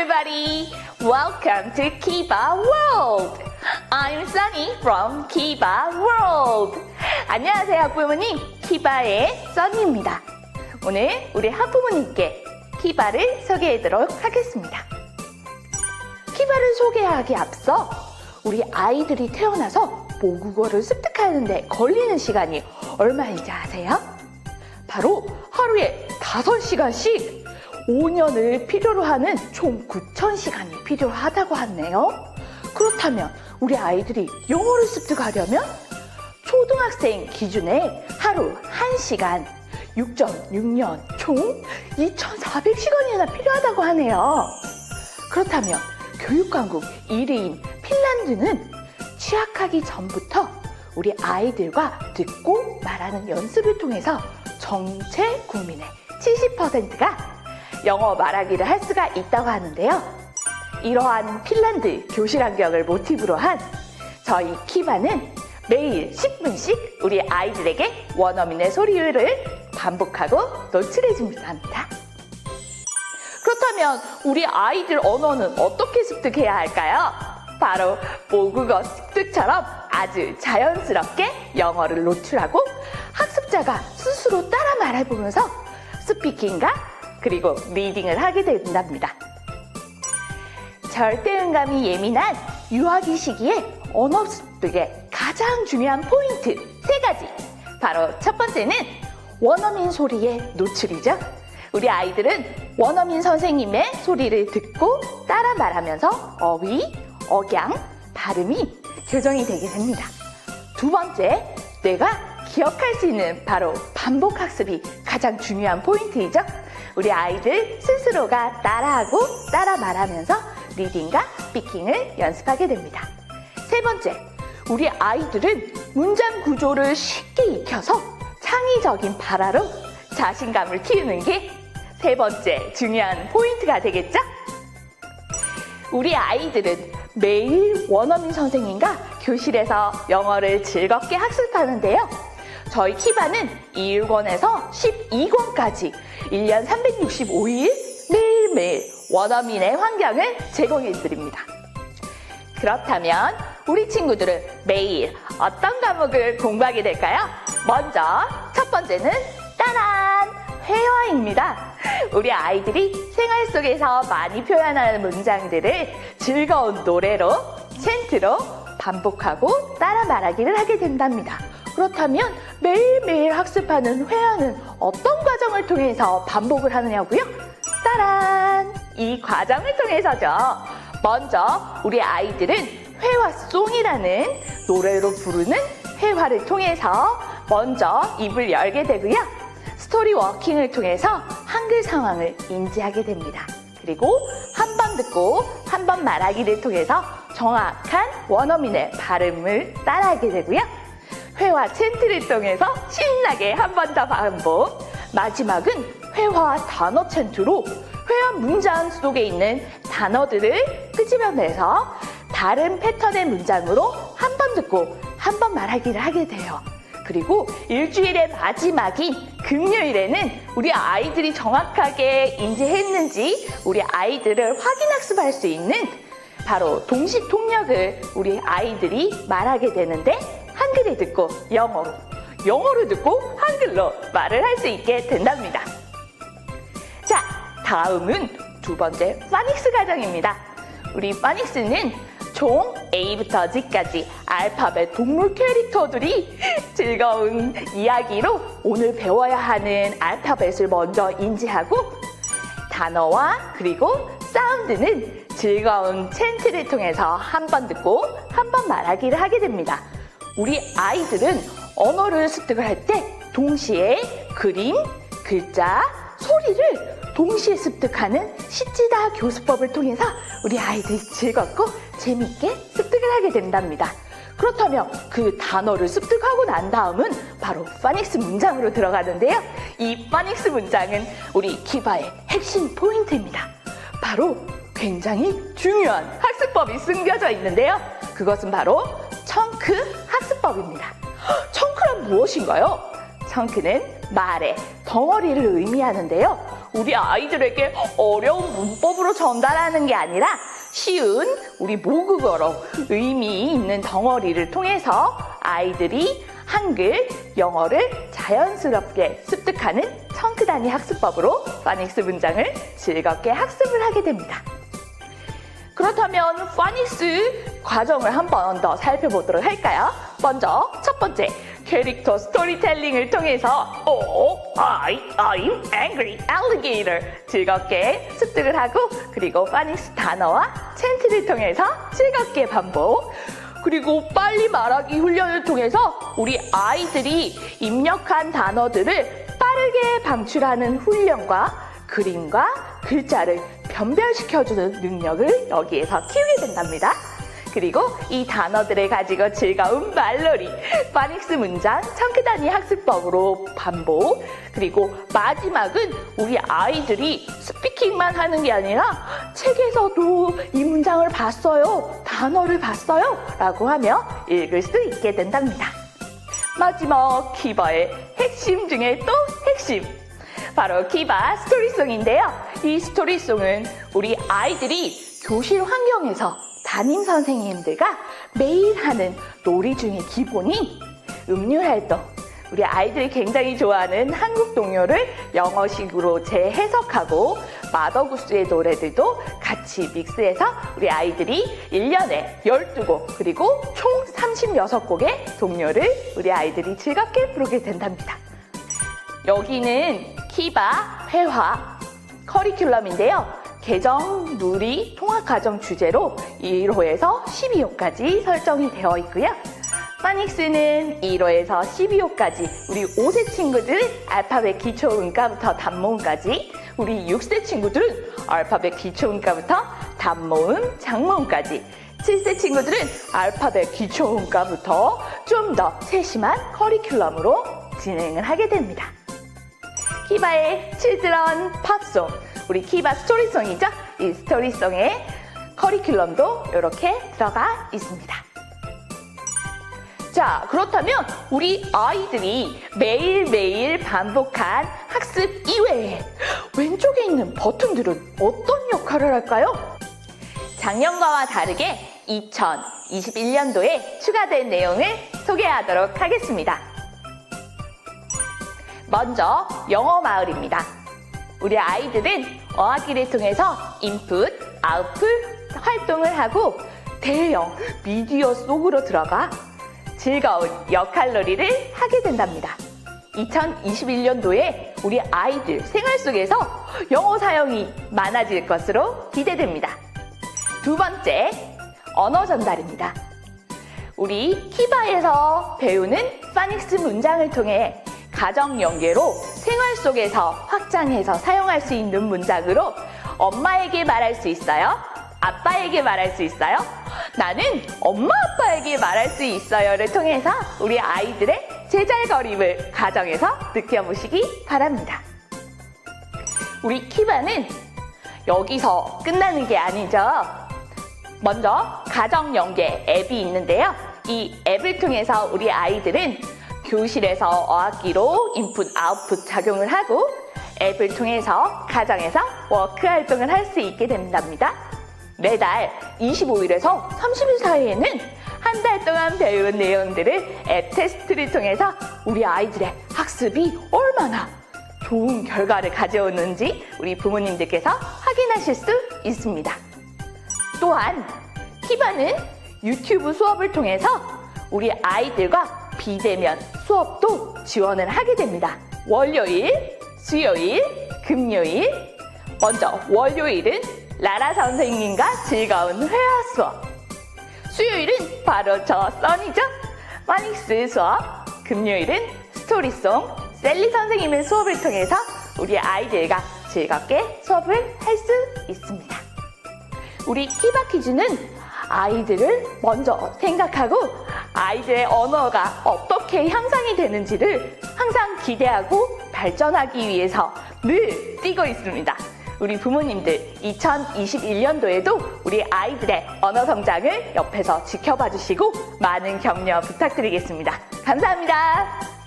everybody. Welcome to Kiba World. I'm Sunny from Kiba World. 안녕하세요, 학부모님. 키바의 써니입니다. 오늘 우리 학부모님께 키바를 소개해드리도록 하겠습니다. 키바를 소개하기 앞서 우리 아이들이 태어나서 모국어를 습득하는데 걸리는 시간이 얼마인지 아세요? 바로 하루에 5시간씩 5년을 필요로 하는 총 9,000시간이 필요하다고 하네요. 그렇다면 우리 아이들이 영어를 습득하려면 초등학생 기준에 하루 1시간 6.6년 총 2,400시간이나 필요하다고 하네요. 그렇다면 교육강국 1위인 핀란드는 취약하기 전부터 우리 아이들과 듣고 말하는 연습을 통해서 전체 국민의 70%가 영어 말하기를 할 수가 있다고 하는데요. 이러한 핀란드 교실 환경을 모티브로 한 저희 키바는 매일 10분씩 우리 아이들에게 원어민의 소리를 반복하고 노출해 줍니다. 그렇다면 우리 아이들 언어는 어떻게 습득해야 할까요? 바로 모국어 습득처럼 아주 자연스럽게 영어를 노출하고 학습자가 스스로 따라 말해보면서 스피킹과 그리고 리딩을 하게 된답니다. 절대음감이 예민한 유아기 시기에 언어 습득의 가장 중요한 포인트 세 가지. 바로 첫 번째는 원어민 소리의 노출이죠. 우리 아이들은 원어민 선생님의 소리를 듣고 따라 말하면서 어휘, 억양, 발음이 교정이 되게 됩니다. 두 번째, 뇌가 기억할 수 있는 바로 반복 학습이 가장 중요한 포인트이죠. 우리 아이들 스스로가 따라하고 따라 말하면서 리딩과 스피킹을 연습하게 됩니다. 세 번째, 우리 아이들은 문장 구조를 쉽게 익혀서 창의적인 발화로 자신감을 키우는 게 세 번째 중요한 포인트가 되겠죠? 우리 아이들은 매일 원어민 선생님과 교실에서 영어를 즐겁게 학습하는데요. 저희 키바는 1권에서 12권까지 1년 365일 매일매일 원어민의 환경을 제공해 드립니다. 그렇다면 우리 친구들은 매일 어떤 과목을 공부하게 될까요? 먼저 첫 번째는 따란 회화입니다. 우리 아이들이 생활 속에서 많이 표현하는 문장들을 즐거운 노래로, 챈트로 반복하고 따라 말하기를 하게 된답니다. 그렇다면 매일매일 학습하는 회화는 어떤 과정을 통해서 반복을 하느냐고요? 따란! 이 과정을 통해서죠. 먼저 우리 아이들은 회화송이라는 노래로 부르는 회화를 통해서 먼저 입을 열게 되고요. 스토리 워킹을 통해서 한글 상황을 인지하게 됩니다. 그리고 한 번 듣고 한 번 말하기를 통해서 정확한 원어민의 발음을 따라하게 되고요. 회화 챈트를 통해서 신나게 한 번 더 반복. 마지막은 회화 단어 챈트로 회화 문장 속에 있는 단어들을 끄집어내서 다른 패턴의 문장으로 한 번 듣고 한 번 말하기를 하게 돼요. 그리고 일주일의 마지막인 금요일에는 우리 아이들이 정확하게 인지했는지 우리 아이들을 확인 학습할 수 있는 바로 동시 통역을 우리 아이들이 말하게 되는데 한글을 듣고 영어로, 영어를 듣고 한글로 말을 할 수 있게 된답니다. 자, 다음은 두 번째 파닉스 과정입니다. 우리 파닉스는 총 A부터 G까지 알파벳 동물 캐릭터들이 즐거운 이야기로 오늘 배워야 하는 알파벳을 먼저 인지하고 단어와 그리고 사운드는 즐거운 챈트를 통해서 한 번 듣고 한 번 말하기를 하게 됩니다. 우리 아이들은 언어를 습득을 할 때 동시에 그림, 글자, 소리를 동시에 습득하는 시지다 교수법을 통해서 우리 아이들이 즐겁고 재밌게 습득을 하게 된답니다. 그렇다면 그 단어를 습득하고 난 다음은 바로 파닉스 문장으로 들어가는데요. 이 파닉스 문장은 우리 키바의 핵심 포인트입니다. 바로 굉장히 중요한 학습법이 숨겨져 있는데요. 그것은 바로 청크 학습법입니다. 헉, 청크란 무엇인가요? 청크는 말의 덩어리를 의미하는데요. 우리 아이들에게 어려운 문법으로 전달하는 게 아니라 쉬운 우리 모국어로 의미 있는 덩어리를 통해서 아이들이 한글, 영어를 자연스럽게 습득하는 청크 단위 학습법으로 파닉스 문장을 즐겁게 학습을 하게 됩니다. 그렇다면 파닉스 과정을 한번 더 살펴보도록 할까요? 먼저 첫 번째 캐릭터 스토리텔링을 통해서 Oh, I, I'm angry alligator 즐겁게 습득을 하고 그리고 파닉스 단어와 챈트를 통해서 즐겁게 반복 그리고 빨리 말하기 훈련을 통해서 우리 아이들이 입력한 단어들을 빠르게 방출하는 훈련과 그림과 글자를 변별시켜주는 능력을 여기에서 키우게 된답니다. 그리고 이 단어들을 가지고 즐거운 말놀이, 파닉스 문장, 청크단위 학습법으로 반복, 그리고 마지막은 우리 아이들이 스피킹만 하는 게 아니라 책에서도 이 문장을 봤어요, 단어를 봤어요 라고 하며 읽을 수 있게 된답니다. 마지막 키바의 핵심 중에 또 핵심. 바로 키바 스토리송인데요. 이 스토리송은 우리 아이들이 교실 환경에서 담임 선생님들과 매일 하는 놀이 중에 기본인 음률 활동. 우리 아이들이 굉장히 좋아하는 한국 동요를 영어식으로 재해석하고 마더구스의 노래들도 같이 믹스해서 우리 아이들이 1년에 12곡 그리고 총 36곡의 동요를 우리 아이들이 즐겁게 부르게 된답니다. 여기는 키바 회화 커리큘럼인데요. 개정, 누리, 통합과정 주제로 1호에서 12호까지 설정이 되어 있고요. 파닉스는 1호에서 12호까지 우리 5세 친구들 알파벳 기초 음가부터 단모음까지 우리 6세 친구들은 알파벳 기초 음가부터 단모음, 장모음까지 7세 친구들은 알파벳 기초 음가부터 좀 더 세심한 커리큘럼으로 진행을 하게 됩니다. 키바의 칠드런 팝송 우리 키바 스토리송이죠? 이 스토리송의 커리큘럼도 이렇게 들어가 있습니다. 자, 그렇다면 우리 아이들이 매일매일 반복한 학습 이외에 왼쪽에 있는 버튼들은 어떤 역할을 할까요? 작년과와 다르게 2021년도에 추가된 내용을 소개하도록 하겠습니다. 먼저 영어 마을입니다. 우리 아이들은 어학기를 통해서 인풋, 아웃풋 활동을 하고 대형 미디어 속으로 들어가 즐거운 역할놀이를 하게 된답니다. 2021년도에 우리 아이들 생활 속에서 영어 사용이 많아질 것으로 기대됩니다. 두 번째, 언어 전달입니다. 우리 키바에서 배우는 파닉스 문장을 통해 가정 연계로 생활 속에서 확장해서 사용할 수 있는 문장으로 엄마에게 말할 수 있어요? 아빠에게 말할 수 있어요? 나는 엄마 아빠에게 말할 수 있어요를 통해서 우리 아이들의 제잘거림을 가정에서 느껴보시기 바랍니다. 우리 키바는 여기서 끝나는 게 아니죠. 먼저 가정 연계 앱이 있는데요. 이 앱을 통해서 우리 아이들은 교실에서 어학기로 인풋 아웃풋 작용을 하고 앱을 통해서 가정에서 워크 활동을 할 수 있게 된답니다. 매달 25일에서 30일 사이에는 한 달 동안 배운 내용들을 앱 테스트를 통해서 우리 아이들의 학습이 얼마나 좋은 결과를 가져오는지 우리 부모님들께서 확인하실 수 있습니다. 또한 키바는 유튜브 수업을 통해서 우리 아이들과 비대면 수업도 지원을 하게 됩니다. 월요일, 수요일, 금요일. 먼저 월요일은 라라 선생님과 즐거운 회화 수업. 수요일은 바로 저 써니죠? 마닉스 수업. 금요일은 스토리송 셀리 선생님의 수업을 통해서 우리 아이들과 즐겁게 수업을 할 수 있습니다. 우리 키바 퀴즈는 아이들을 먼저 생각하고 아이들의 언어가 어떻게 향상이 되는지를 항상 기대하고 발전하기 위해서 늘 뛰고 있습니다. 우리 부모님들 2021년도에도 우리 아이들의 언어 성장을 옆에서 지켜봐 주시고 많은 격려 부탁드리겠습니다. 감사합니다.